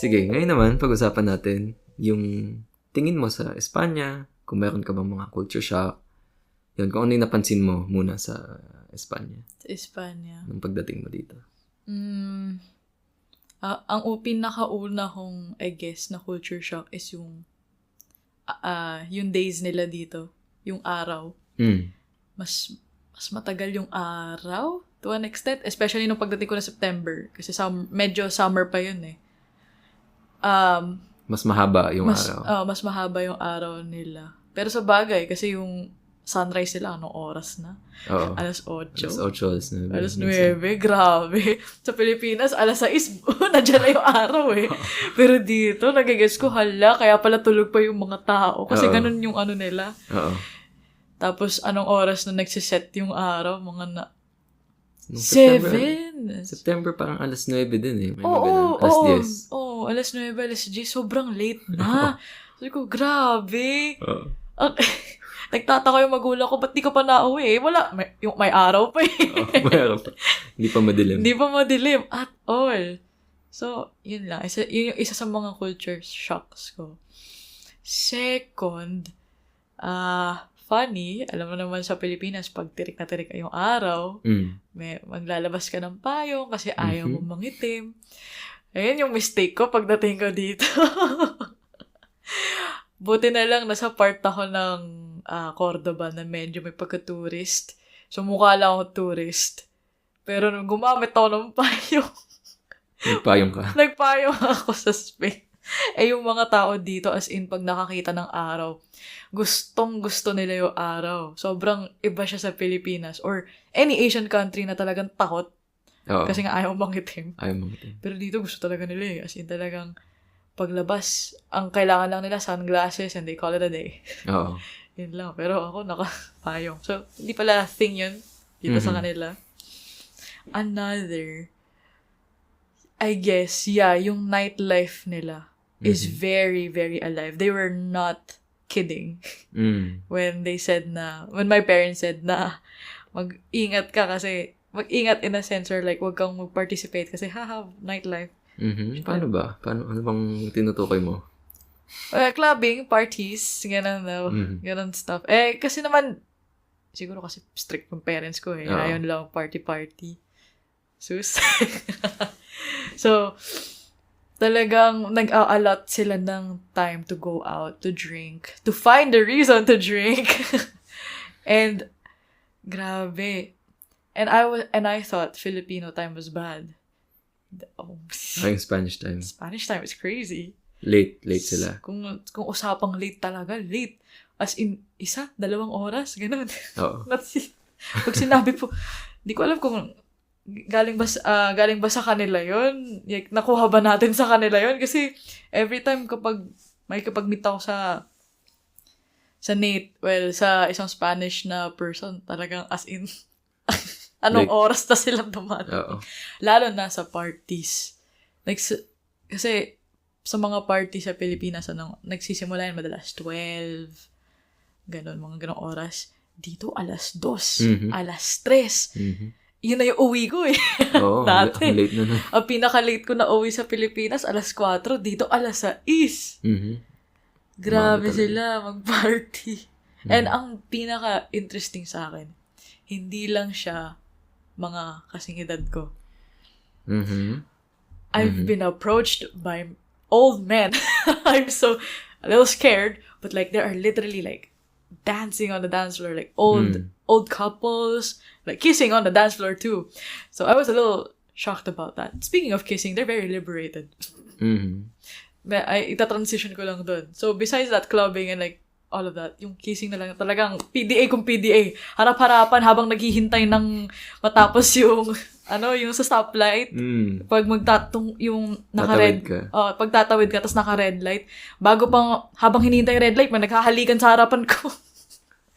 Sige, ngayon naman, pag-usapan natin yung tingin mo sa Espanya, kung meron ka bang mga culture shock. Yun, kung ano yung napansin mo muna sa Espanya Sa Espanya. nung pagdating mo dito. Mm, ah, ang pinakauna kong, I guess, na culture shock is yung ah, yung days nila dito. Yung araw. Mm. Mas mas matagal yung araw to an extent. Especially nung pagdating ko na September. Kasi sum- medyo summer pa yun eh. Um, Mas mahaba yung mas, araw. ah, mas mahaba yung araw nila. Pero sa bagay, kasi yung sunrise nila, anong oras na? Oo. Alas 8. Alas 8, alas 9. Alas 9, grabe. Sa Pilipinas, alas 6, nandiyan na yung araw eh. Pero dito, nagigets ko, hala, kaya pala tulog pa yung mga tao. Kasi Oo. ganun yung ano nila. Oo. Tapos, anong oras na nagsiset yung araw? Mga na... Nung September, 7! September parang alas 9 din eh. May Oo, oo, Alas oo. 10. Oo, alas 9, alas 10. Sobrang late na. Sabi ko, grabe. Oo. Ang- Nagtataka yung magulang ko, ba't di ka pa nauwi? Eh, Wala, may, yung, may araw pa eh. Oo, mayroon pa. Hindi pa madilim. Hindi pa madilim at all. So, yun lang. Isa, yun yung isa sa mga culture shocks ko. Second, ah funny, alam mo naman sa Pilipinas, pag tirik na tirik yung araw, Mm. may, maglalabas ka ng payong kasi ayaw Mhm. mong mangitim. Ayun yung mistake ko pagdating ko dito. Buti na lang, nasa part ako ng ah, Cordoba na medyo may pagka-tourist. So, mukha lang ako tourist. Pero nung gumamit ako ng payong, Nagpayong ka. nagpayong ako sa Spain. Eh, yung mga tao dito, as in, pag nakakita ng araw, gustong gusto nila yung araw. Sobrang iba siya sa Pilipinas or any Asian country na talagang takot Oo. kasi nga ayaw mangitim. Ayaw mo itim. Pero dito gusto talaga nila eh. As in talagang paglabas, ang kailangan lang nila sunglasses and they call it a day. Oo. Yun lang. Pero ako nakapayong. So, hindi pala thing yun dito sa Mhm. kanila. Another, I guess, yeah, yung nightlife nila is Mhm. very, very alive. They were not kidding Mm. when they said na, when my parents said na, mag-ingat ka kasi, mag-ingat in a sense or like, wag kang mag-participate kasi, haha, nightlife. Mhm. Paano ba? Paano, ano bang tinutukoy mo? Uh, clubbing, parties, ganun na, Mhm. ganun stuff. Eh, kasi naman, siguro kasi strict yung parents ko eh. Oo. Ayaw lang party-party. Sus. so, talagang nag-a-allot sila ng time to go out, to drink, to find a reason to drink. and, grabe. And I was, and I thought Filipino time was bad. Oh, Ay, yung Spanish time. Spanish time is crazy. Late, late sila. Kung, kung usapang late talaga, late. As in, isa, dalawang oras, ganun. Oo. Pag sinabi po, di ko alam kung galing ba, ah, galing ba sa kanila yon like, nakuha ba natin sa kanila yon Kasi every time kapag may kapag meet ako sa sa Nate, well, sa isang Spanish na person, talagang as in, anong Like- oras na silang dumaan. Oo. Lalo na sa parties. Like, sa- kasi sa mga party sa Pilipinas, ano, nagsisimula yan madalas 12, ganun, mga ganong oras. Dito, alas 2, Mhm. alas 3. Mhm. Yun na yung uwi ko eh. Oo, Dati. ang late na na. Ang pinaka-late ko na uwi sa Pilipinas, alas 4. Dito, alas 6. Mhm. Grabe talaga. sila mag-party. And Mhm. ang pinaka-interesting sa akin, hindi lang siya mga kasing edad ko. Mhm. I've Mhm. been approached by old men. I'm so a little scared, but like they are literally like dancing on the dance floor, like old Mm. old couples, like kissing on the dance floor too. So I was a little shocked about that. Speaking of kissing, they're very liberated. Mhm. May- Ay, ita-transition ko lang dun. So besides that clubbing and like all of that, yung kissing na lang talagang PDA kung PDA. Harap-harapan habang naghihintay ng matapos yung ano, yung sa stoplight. Mm. Pag magtatong yung Tatawid naka-red, ka. oh, pag tatawid ka tapos naka-red light, bago pang habang hinihintay yung red light, may naghahalikan sa harapan ko.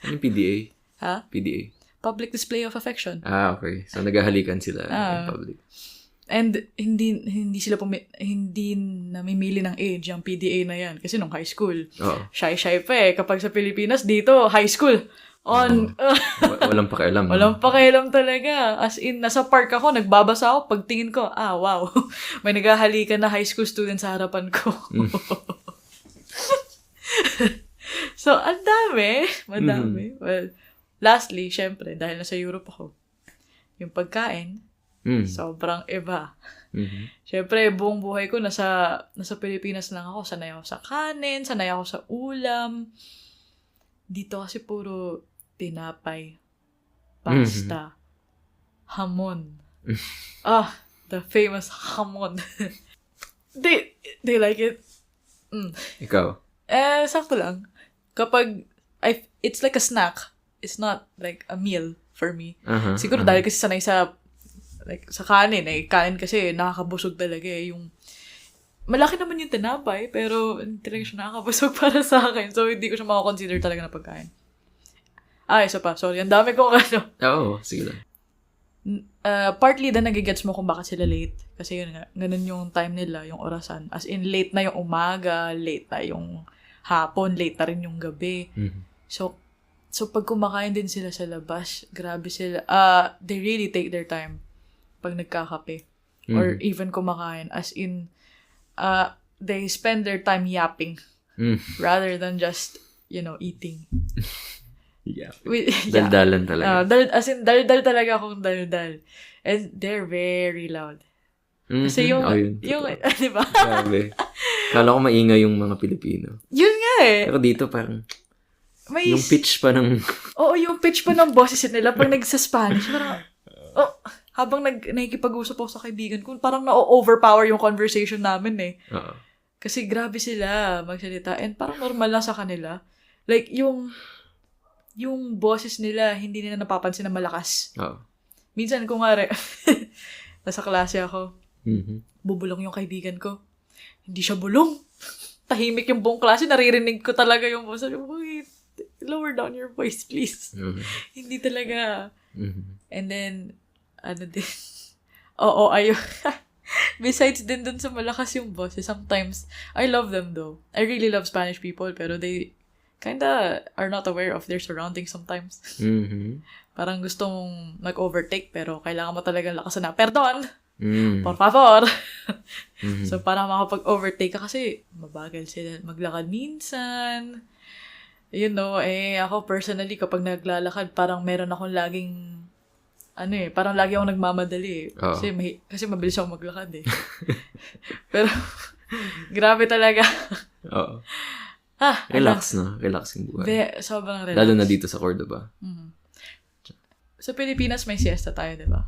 Ano PDA? ha? PDA. Public display of affection. Ah, okay. So, naghahalikan sila Ah. in public. And hindi hindi sila pumi- hindi namimili ng age ang PDA na yan kasi nung high school. Oo. Shy-shy pa eh. Kapag sa Pilipinas, dito, high school. On, Wa- Walang pakialam. walang pakialam talaga. As in, nasa park ako, nagbabasa ako, pagtingin ko, ah, wow. May naghahalikan na high school student sa harapan ko. Mm. so, ang dami. Madami. Well, lastly, syempre, dahil nasa Europe ako, yung pagkain, Mm. sobrang iba. Mhm. Syempre, buong buhay ko nasa nasa Pilipinas lang ako. Sanay ako sa kanin, sanay ako sa ulam. Dito kasi puro tinapay, pasta, hamon. ah, the famous hamon. they, they like it. Mm. Ikaw? Eh, sakto lang. Kapag, I, it's like a snack. It's not like a meal for me. Aha, Siguro aha. dahil kasi sanay sa like sa kanin eh kanin kasi nakakabusog talaga eh yung malaki naman yung tinapay pero hindi talaga siya nakakabusog para sa akin. So hindi ko siya makakonsider talaga na pagkain. Ah isa pa. Sorry ang dami kong ano. Oo, sige lang. uh, partly na nagigets mo kung bakit sila late. Kasi yun nga ganun yung time nila yung orasan. As in late na yung umaga late na yung hapon late na rin yung gabi. Mhm. So, so pag kumakain din sila sa labas, grabe sila. Uh, they really take their time pag nagkakape. Or even kumakain. As in, uh, they spend their time yapping Mm. rather than just, you know, eating. Yeah. We, yeah. Daldalan talaga. Uh, dal, as in, dal-dal talaga akong dal-dal. And they're very loud. Mhm. Kasi yung, Oh, yun. yung, Totoo. di ba? Grabe. Kala ko maingay yung mga Pilipino. Yun nga eh. Pero dito parang, May, yung pitch pa ng, Oo, yung pitch pa ng boses nila pag nagsa-Spanish, parang, oh, habang nag, nakikipag-usap ako sa kaibigan ko, parang na-overpower yung conversation namin eh. oo. Kasi grabe sila magsalita and parang normal lang sa kanila. Like, yung, yung boses nila, hindi nila napapansin na malakas. Oo. Minsan, kung nga, nasa klase ako, Mhm. bubulong yung kaibigan ko. Hindi siya bulong. Tahimik yung buong klase, naririnig ko talaga yung boses. Wait, lower down your voice, please. Mhm. Hindi talaga. Mhm. And then, ano din, oo, ayun. Besides din dun sa malakas yung boses, sometimes, I love them though. I really love Spanish people, pero they kinda are not aware of their surroundings sometimes. Mhm. Parang gusto mong mag-overtake, pero kailangan mo talagang lakasan na, perdon, Mhm. por favor. Mhm. So, para makapag-overtake ka kasi, mabagal sila maglakad minsan. You know, eh, ako personally, kapag naglalakad, parang meron akong laging, ano eh, parang lagi akong nagmamadali eh. Oo. Kasi, mahi- kasi mabilis akong maglakad eh. Pero, grabe talaga. Oo. ah, Relax na. Relax yung buhay. Be, sobrang relax. Lalo na dito sa Cordoba. Mhm. Sa Pilipinas, may siesta tayo, di ba?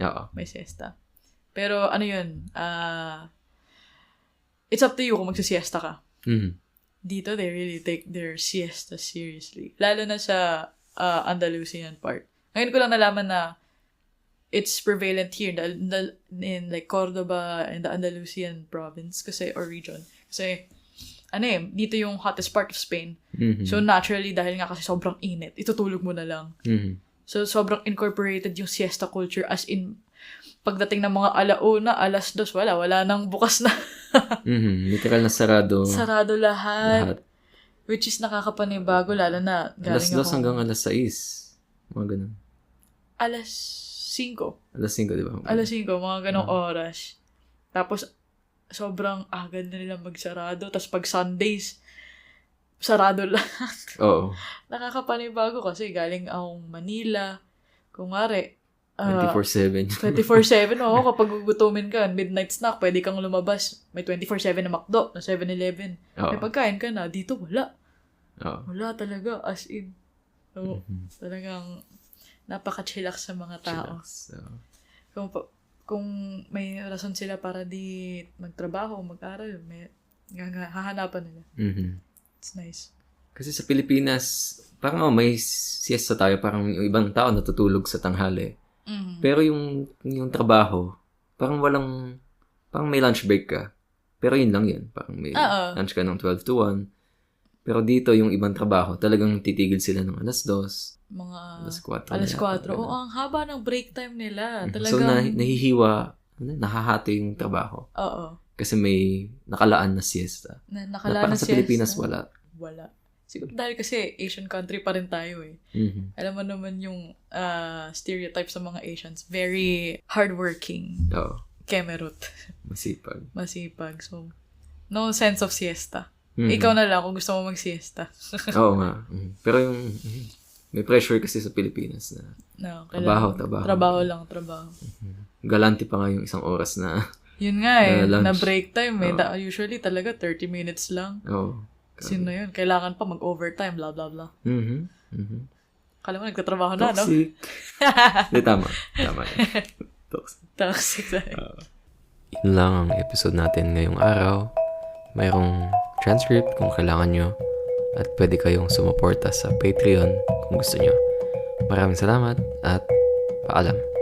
Oo. May siesta. Pero, ano yun, ah, it's up to you kung magsisiesta ka. Mhm. dito they really take their siesta seriously. Lalo na sa uh, Andalusian part. Ngayon ko lang nalaman na it's prevalent here in, the- in like Cordoba and the Andalusian province kasi or region. Kasi ano eh, dito yung hottest part of Spain. Mhm. So naturally dahil nga kasi sobrang init, itutulog mo na lang. Mhm. So sobrang incorporated yung siesta culture as in pagdating ng mga alauna, alas dos, wala, wala nang bukas na. Mhm. Literal na sarado. Sarado lahat. lahat. Which is nakakapanibago, lalo na galing Alas dos ako. hanggang alas 6. Mga ganun. Alas 5. Alas 5, di ba? Alas 5, mga ganong Ah. oras. Tapos, sobrang agad na nila magsarado. Tapos pag Sundays, sarado lahat. Oo. Nakakapanibago kasi galing akong Manila. Kung ngari, ah, 24-7. 24-7, oo, kapag gugutumin ka, midnight snack, pwede kang lumabas. May 24-7 na McDo, na 7-Eleven. Oo. May pagkain ka na, dito wala. Oo. Wala talaga, as in. So, Mhm. talagang napaka-chillax sa mga tao. Chillax. Oo. Kung, kung may rason sila para di magtrabaho, mag-aral, may hahanapan nila. Mhm. It's nice. Kasi sa Pilipinas, parang oh, may siesta tayo, parang yung ibang tao natutulog sa tanghali. Mm. Pero yung yung trabaho, parang walang, parang may lunch break ka. Pero yun lang yun. Parang may Oo. lunch ka ng 12 to 1. Pero dito, yung ibang trabaho, talagang titigil sila ng alas 2, Mga alas 4. alas 4. Oo, ang haba ng break time nila. So, Talagang, na, nahihiwa, ano, nahahati yung trabaho. oo. Kasi may nakalaan na siesta. Na, Na nakala parang na sa siesta. Pilipinas, wala. Wala. Siguro dahil kasi Asian country pa rin tayo eh. Mhm. Alam mo naman yung ah, stereotype sa mga Asians. Very hardworking. Oo. Kemerut. Masipag. Masipag. So, no sense of siesta. Mhm. Ikaw na lang kung gusto mo mag-siesta. Oo nga. Mhm. Pero yung, mhm. May pressure kasi sa Pilipinas na No, Trabaho, trabaho. Trabaho lang, trabaho. galante pa nga yung isang oras na, Yun nga eh, Uh, lunch. na break time eh. Da- usually talaga 30 minutes lang. oo. Sino yun? Kailangan pa mag-overtime, blah, blah, blah. Mhm. Mhm. Kala mo nagtatrabaho na, no? Toxic. Hindi, tama. Tama. Toxic. Toxic. Yun lang ang episode natin ngayong araw. Mayroong transcript kung kailangan nyo. At pwede kayong sumuporta sa Patreon kung gusto nyo. Maraming salamat at paalam.